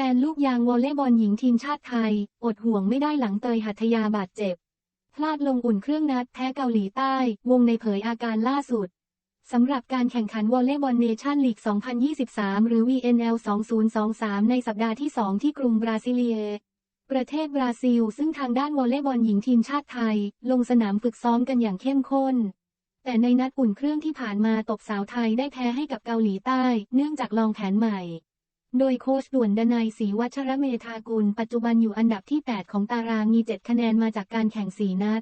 แฟนลูกยางวอลเลย์บอลหญิงทีมชาติไทย อดห่วงไม่ได้หลังเตยหัทยาบาดเจ็บ พลาดลงอุ่นเครื่องนัดแพ้เกาหลีใต้ วงในเผยอาการล่าสุด สำหรับการแข่งขันวอลเลย์บอลเนชั่นลีก 2023 หรือ VNL 2023 ในสัปดาห์ที่ 2 ที่กรุงบราซิเลีย ประเทศบราซิล ซึ่งทางด้านวอลเลย์บอลหญิงทีมชาติไทย ลงสนามฝึกซ้อมกันอย่างเข้มข้นแต่ในนัดอุ่นเครื่องที่ผ่านมาตบสาวไทยได้แพ้ให้กับเกาหลีใต้ เนื่องจากลองแผนใหม่ โดยโค้ชด่วนดนัยศรีวัชระเมธากุล ปัจจุบันอยู่อันดับที่ 8 ของตารางมี 7 คะแนนมาจากการแข่ง 4 นัด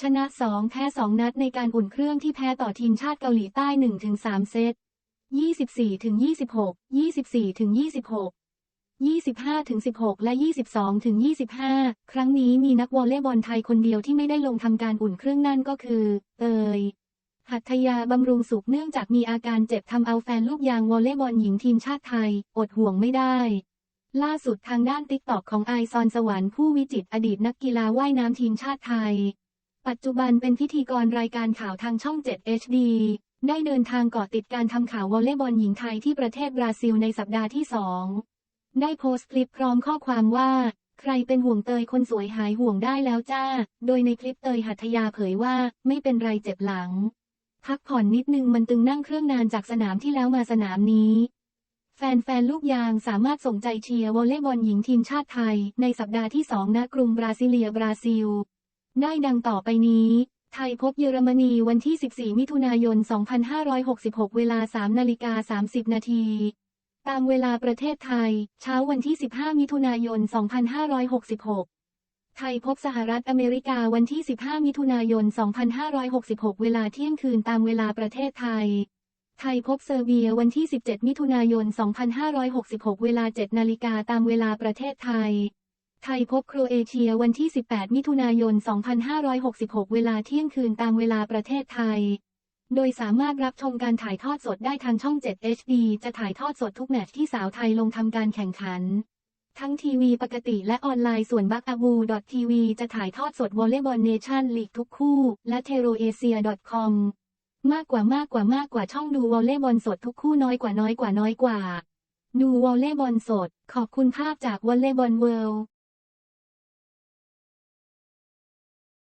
ชนะ 2 แพ้ 2 นัดในการอุ่นเครื่องที่แพ้ต่อทีมชาติเกาหลีใต้ 1-3 เซต 24-26 24-26 25-16 และ 22-25 ครั้งนี้มีนักวอลเลย์บอลไทยคนเดียวที่ไม่ได้ลงทำการอุ่นเครื่องนั่นก็คือเตย หัตถยาบำรุงสุขเนื่องจากมีอาการเจ็บทำเอาแฟนลูกยางวอลเลย์บอลหญิงทีมชาติไทย อดห่วงไม่ได้ ล่าสุดทางด้านติ๊กตอกของไอซอนสวรรค์ผู้วิจิตอดีตนักกีฬาว่ายน้ำทีมชาติไทย ปัจจุบันเป็นพิธีกรรายการข่าวทางช่อง 7 HD ได้เดินทางเกาะติดการทำข่าววอลเลย์บอลหญิงไทยที่ประเทศบราซิลในสัปดาห์ที่2ได้โพสต์คลิปพร้อมข้อความว่า ใครเป็นห่วงเตยคนสวยหายห่วงได้แล้วจ้า โดยในคลิปเตยหัตถยาเผยว่าไม่เป็นไรเจ็บหลัง พักผ่อนนิดนึงมันตึงนั่งเครื่องนานจากสนามที่แล้วมาสนามนี้ แฟนๆ ลูกยางสามารถส่งใจเชียร์วอลเลย์บอลหญิงทีมชาติไทย ในสัปดาห์ที่2ณกรุงบราซิเลียบราซิล ได้ดังต่อไปนี้ ไทยพบเยอรมนีวันที่ 14 มิถุนายน 2566 เวลา 3 นาฬิกา 30 นาทีตามเวลาประเทศไทย เช้าวันที่ 15 มิถุนายน 2566 ไทยพบสหรัฐอเมริกาวันที่ 15 มิถุนายน 2566 เวลาเที่ยงคืนตามเวลาประเทศไทย ไทยพบเซอร์เบียวันที่ 17 มิถุนายน 2566 เวลา 7 นาฬิกาตามเวลาประเทศไทย ไทยพบโครเอเชียวันที่ 18 มิถุนายน 2566 เวลาเที่ยงคืนตามเวลาประเทศไทย โดยสามารถรับชมการถ่ายทอดสดได้ทางช่อง 7 HD จะถ่ายทอดสดทุกแมตช์ที่สาวไทยลงทำการแข่งขัน ทั้งทีวีปกติและออนไลน์ส่วนบักอาบูดอททีวีจะถ่ายทอดสดวอลเลย์บอลเนชั่นลีกทุกคู่ และเทโรเอเชีย .com มากกว่ามากกว่ามากกว่าช่องดูวอลเลย์บอลสดทุกคู่น้อยกว่าน้อยกว่าน้อยกว่า ดูวอลเลย์บอลสด ขอบคุณภาพจากวอลเลย์บอลเวิลด์